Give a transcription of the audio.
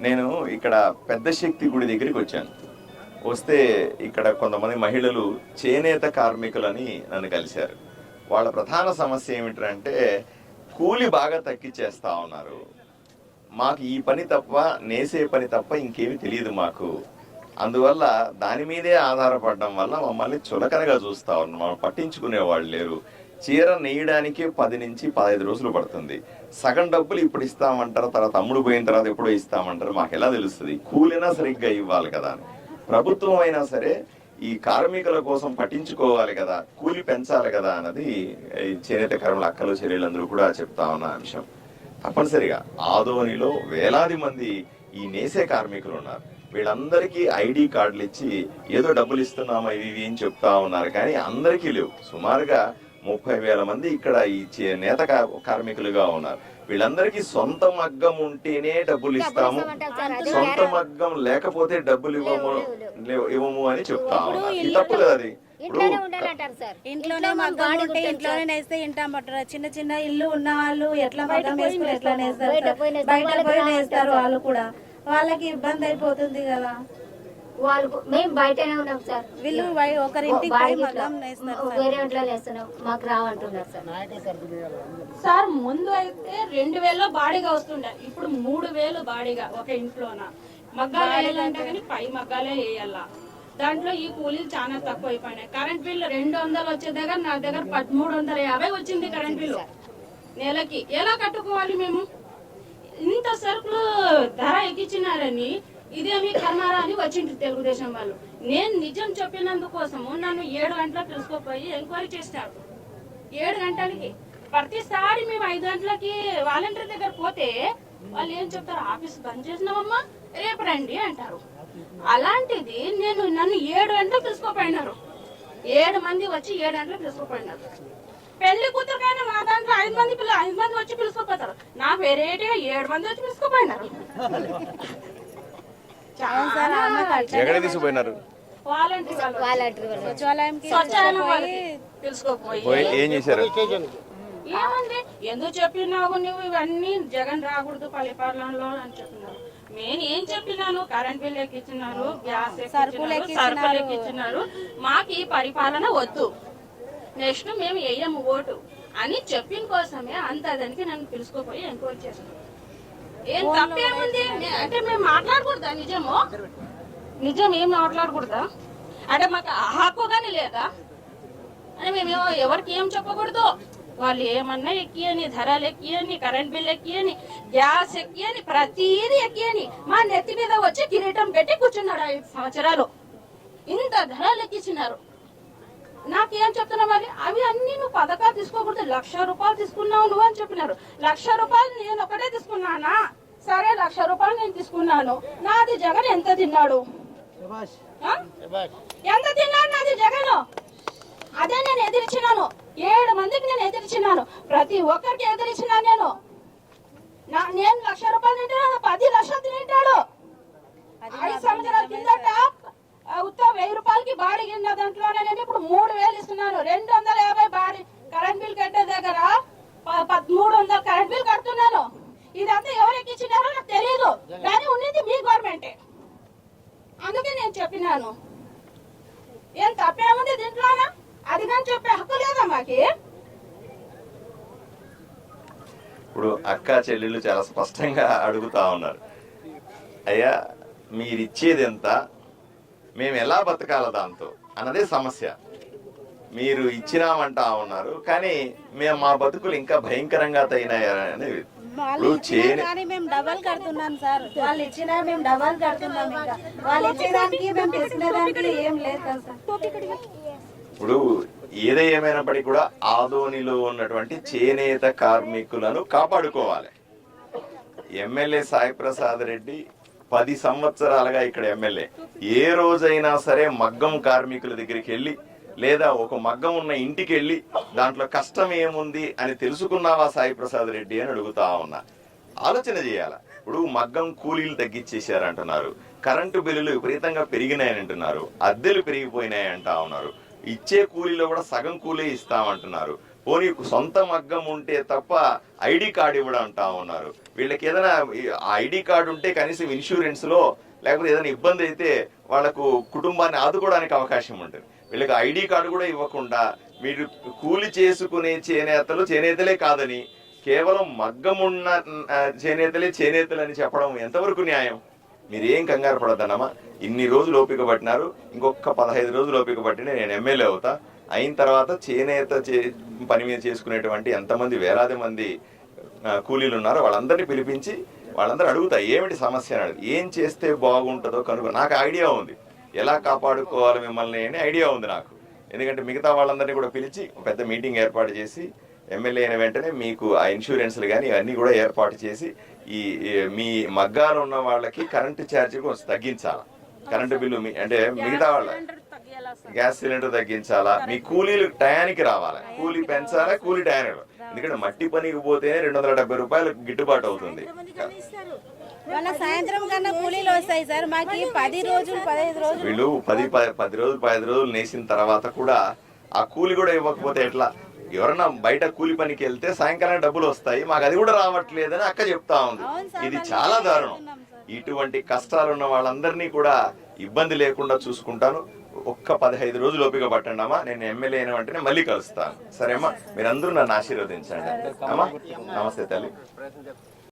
నేను ఇక్కడ పెద్ద శక్తి గుడి దగ్గరికి వచ్చాను. వస్తే ఇక్కడ కొంతమంది మహిళలు చేనేత కార్మికులని నన్ను కలిశారు. వాళ్ళ ప్రధాన సమస్య ఏమిటంటే కూలి బాగా తగ్గిచ్చేస్తా ఉన్నారు. మాకు ఈ పని తప్ప నేసే పని తప్ప ఇంకేమి తెలియదు మాకు. అందువల్ల దాని మీదే ఆధారపడడం వల్ల మమ్మల్ని చులకనగా చూస్తా ఉన్నారు. మమ్మల్ని పట్టించుకునే వాళ్ళు లేరు. చీర నేయడానికి పది నుంచి పదహైదు రోజులు పడుతుంది. సగం డబ్బులు ఇప్పుడు ఇస్తామంటారు తర్వాత అమ్ముడు పోయిన తర్వాత ఎప్పుడో ఇస్తామంటారు మాకు ఎలా తెలుస్తుంది? కూలైనా సరిగ్గా ఇవ్వాలి కదా అని. ప్రభుత్వం అయినా సరే ఈ కార్మికుల కోసం పట్టించుకోవాలి కదా కూలి పెంచాలి కదా అన్నది చేనేత కర్మల అక్కలు చెల్లెలందరూ కూడా చెప్తా ఉన్న అంశం. తప్పనిసరిగా ఆదోనిలో వేలాది మంది ఈ నేసే కార్మికులు ఉన్నారు. వీళ్ళందరికీ ఐడి కార్డులు ఇచ్చి ఏదో డబ్బులు ఇస్తున్నామా ఇవి ఇవి అని చెప్తా ఉన్నారు. కానీ అందరికీ లేవు. సుమారుగా ముప్పై వేల మంది ఇక్కడ ఈ నేత కార్మికులుగా ఉన్నారు. వీళ్ళందరికీ సొంత మగ్గం ఉంటేనే డబ్బులు ఇస్తాము. సొంత మగ్గం లేకపోతే డబ్బులు ఇవ్వము లేవు- ఇవ్వము అని చెప్తా ఉన్నారు. తప్పు కదా అది. ఇంట్లోనే ఉండాలంటారు సార్. ఇంట్లోనే మగ్గం ఉంటే ఇంట్లోనే నేస్తే ఇంటామంటారు చిన్న చిన్న ఇల్లు ఉన్న వాళ్ళు ఎట్లా మగ్గం వేసుకుని ఎట్లా నేస్తారు బయట? పోయి నేస్తారు వాళ్ళు కూడా. వాళ్ళకి ఇబ్బంది అయిపోతుంది కదా. వాళ్ళు మేము బయటనే ఉన్నాం సార్. వీళ్ళు ఒకరింటికి. వేరే ఇంట్లో వేస్తున్నాం మాకు రావంటున్నారు సార్. సార్ ముందు అయితే రెండు వేలలో బాడీగా వస్తుండే. ఇప్పుడు మూడు వేలు బాడీగా ఒక ఇంట్లోన? మగ్గాలు వేయాలంటే కానీ పై మగ్గాలే వేయాలా. దాంట్లో ఈ కూలీలు చాలా తక్కువ అయిపోయినాయి కరెంట్ బిల్లు రెండు వందలు వచ్చే దగ్గర నా దగ్గర పదమూడు వందల యాభై వచ్చింది కరెంట్ బిల్లు. నెలకి ఎలా కట్టుకోవాలి మేము? ఇంత సరుకులు ధర ఎక్కించినారని ఇదేమి కర్మారా అని వచ్చిండ్రు తెలుగుదేశం వాళ్ళు. నేను నిజం చెప్పినందుకోసము నన్ను ఏడు గంటలకు పిలుచుకోపోయి ఎంక్వైరీ చేశారు ఏడు గంటలకి. ప్రతిసారి మేము ఐదు గంటలకి వాలంటీర్ దగ్గర పోతే వాళ్ళు ఏం చెప్తారు? ఆఫీస్ బంద్ చేసినామమ్మా రేపు రండి అంటారు. అలాంటిది నేను నన్ను ఏడు గంటలకు పిలుచుకోపోయినారు. ఏడు మంది వచ్చి ఏడు గంటలకు పిలుచుకోపోయినారు. పెళ్ళి కూతురుకైనా మా దాంట్లో ఐదు మంది పిల్ల ఐదు మంది వచ్చి పిలుచుకోపోతారు. నా వెరైటీగా ఏడు మంది వచ్చి పిలుచుకోపోయినారు. ఎక్కడ తీసుకుపోయినారు? ఏం చేశారు? ఏమంది? ఎందుకు చెప్పినావు నువ్వు ఇవన్నీ? జగన్ రాకూడదు పరిపాలనలో అని చెప్పినారు. నేను ఏం చెప్పినాను? కరెంట్ బిల్ ఎక్కించినారు గ్యాస్ సరుకులు ఎక్కించినారు ఎక్కించినారు మాకు ఈ పరిపాలన వద్దు. నెక్స్ట్ మేము వేయము ఓటు అని చెప్పిన కోసమే అంత దానికి నన్ను పిలుచుకోపోయి ఎంక్వైరీ చేస్తున్నాం ఏం తప్పేముంది? అంటే మేము మాట్లాడకూడదా? నిజము? నిజం ఏం మాట్లాడకూడదా? అంటే మాకు హక్కు కానీ లేదా? అని మేము ఎవరికి ఏం చెప్పకూడదు? వాళ్ళు ఏమన్నా ఎక్కియని ధరలు ఎక్కియని కరెంట్ బిల్ ఎక్కియని గ్యాస్ ఎక్కియని ప్రతిదీ ఎక్కియని మా నెత్తి మీద వచ్చి కిరీటం పెట్టి కూర్చున్నాడు ఐదు సంవత్సరాలు. ఇంత ధరలు ఎక్కించినారు. నాకేం చెప్తున్నా మరి? అవి అన్ని నువ్వు పథకాలు తీసుకోకూడదు. లక్ష రూపాయలు తీసుకున్నావు నువ్వు అని చెప్పినారు. లక్ష రూపాయలు నేను ఒకటే తీసుకున్నానా? సరే లక్ష రూపాయలు నేను తీసుకున్నాను. నాది జగన్ ఎంత తిన్నాడు? ఎంత తిన్నాడు నాది జగన్? అదే నేను ఎదిరించినాను. ఏడు మందికి నేను ఎదిరించినాను. ప్రతి ఒక్కరికి ఎదిరించినాను నేను. నా నేను లక్ష రూపాయలు తింటాను పది లక్షలు తింటాడు. ఐదు సంవత్సరాల కిందట ఉత్త వెయ్యి రూపాయలకి బాడీ కింద దాంట్లోనే నేను ఇప్పుడు మూడు వేలు ఇస్తున్నాను. రెండు వందల యాభై బాడీ కరెంట్ బిల్ కట్టే దగ్గర పదమూడు వందల కరెంట్ బిల్ కడుతున్నాను. ఇదంతా ఎవరు ఎక్కించినారో నాకు తెలియదు కానీ ఉన్నది మీ గవర్నమెంటే అందుకే నేను చెప్పినాను. ఏం తప్పేముంది దీంట్లోనా? అది కానీ చెప్పే హక్కు లేదా మాకి? ఇప్పుడు అక్క చెల్లెళ్ళు చాలా స్పష్టంగా అడుగుతా ఉన్నారు. అయ్యా మీరిచ్చేది ఎంత? మేము ఎలా బతకాల దాంతో అన్నదే సమస్య. మీరు ఇచ్చినామంటా ఉన్నారు కానీ మేము మా బతుకులు ఇంకా భయంకరంగా తగినాయనేది వాళ్ళు ఇప్పుడు ఇచ్చినా చేనే కానీ మేము డబల్ కడుతున్నాం సార్. వాళ్ళు ఇచ్చినా మేము డబల్ కడుతున్నాం ఇంకా. వాళ్ళు ఇచ్చేదానికి మేము తీసుకునేదానికి ఏం లేదు కదా సార్. ఇప్పుడు ఏది ఏమైనప్పటికీ కూడా ఆదోనిలో ఉన్నటువంటి చేనేత కార్మికులను కాపాడుకోవాలి. ఎమ్మెల్యే సాయి ప్రసాద్ రెడ్డి పది సంవత్సరాలుగా ఇక్కడ ఎమ్మెల్యే. ఏ రోజైనా సరే మగ్గం కార్మికుల దగ్గరికి వెళ్ళి లేదా ఒక మగ్గం ఉన్న ఇంటికి వెళ్ళి దాంట్లో కష్టం ఏముంది అని తెలుసుకున్నావా సాయి ప్రసాద్ రెడ్డి అని అడుగుతా ఉన్నా. ఆలోచన చేయాల? ఇప్పుడు మగ్గం కూలీలు తగ్గించేశారంటున్నారు కరెంటు బిల్లులు విపరీతంగా పెరిగినాయని అంటున్నారు. అద్దెలు పెరిగిపోయినాయి అంటా ఉన్నారు. ఇచ్చే కూలీలో కూడా సగం కూలీ ఇస్తామంటున్నారు. పోనీ సొంత మగ్గం ఉంటే తప్ప ఐడి కార్డు ఇవ్వడం అంటా ఉన్నారు. వీళ్ళకి ఏదైనా ఐడి కార్డు ఉంటే కనీసం ఇన్సూరెన్స్లో లేకపోతే ఏదైనా ఇబ్బంది అయితే వాళ్ళకు కుటుంబాన్ని ఆదుకోవడానికి అవకాశం ఉంటుంది. వీళ్ళకి ఐడి కార్డు కూడా ఇవ్వకుండా మీరు కూలి చేసుకునే చేనేతలు చేనేతలే కాదని కేవలం మగ్గమున్న చేనేతలే చేనేతలు అని చెప్పడం ఎంతవరకు న్యాయం? మీరేం కంగారు పడద్దనమ్మా ఇన్ని రోజులు ఓపిక పట్టినారు. ఇంకొక పదహైదు రోజులు ఓపిక పట్టిన నేను ఎమ్మెల్యే అవుతా. అయిన తర్వాత చేనేత చే పని మీద చేసుకునేటువంటి ఎంతమంది వేలాది మంది కూలీలు ఉన్నారో వాళ్ళందరినీ పిలిపించి వాళ్ళందరూ అడుగుతా ఏమిటి సమస్య? అని అడుగు. ఏం చేస్తే బాగుంటుందో కనుక నాకు ఐడియా ఉంది. ఎలా కాపాడుకోవాలి మిమ్మల్ని అని ఐడియా ఉంది నాకు. ఎందుకంటే మిగతా వాళ్ళందరినీ కూడా పిలిచి పెద్ద మీటింగ్ ఏర్పాటు చేసి ఎమ్మెల్యే అయిన వెంటనే మీకు ఆ ఇన్సూరెన్స్లు కానీ ఇవన్నీ కూడా ఏర్పాటు చేసి ఈ ఈ మీ మగ్గాలు ఉన్న వాళ్ళకి కరెంటు ఛార్జ్ కొంచెం తగ్గించాలి? కరెంటు బిల్లు మీ అంటే మిగతా వాళ్ళ గ్యాస్ సిలిండర్ తగ్గించాలా? మీ కూలీలు టయానికి రావాలి? కూలీ పెంచాలా? కూలీ టయానికి ఎందుకంటే మట్టి పనికి పోతేనే రెండు వందల డెబ్బై రూపాయలు గిట్టుబాటు అవుతుంది. వాళ్ళ సాయంత్రం కన్నా కూలీలు వస్తాయి సార్. మాకు పది రోజులు పదహైదు రోజులు. వీళ్ళు పది పది రోజులు పదిహేను రోజులు నేసిన తర్వాత కూడా ఆ కూలి కూడా ఇవ్వకపోతే ఎట్లా? ఎవరన్నా బయట కూలి పనికి వెళ్తే సాయంకాలం డబ్బులు వస్తాయి. మాకు అది కూడా రావట్లేదని అక్క చెప్తా ఉంది. ఇది చాలా దారుణం. ఇటువంటి కష్టాలు ఉన్న వాళ్ళందరినీ కూడా ఇబ్బంది లేకుండా చూసుకుంటాను. ఒక్క పదహైదు రోజులు ఓపిక పట్టండి అమ్మా. నేను ఎమ్మెల్యే అయిన వెంటనే మళ్ళీ కలుస్తాను. సరేమ్మా? మీరందరూ నన్ను ఆశీర్వదించండి. అమ్మా నమస్తే తల్లి.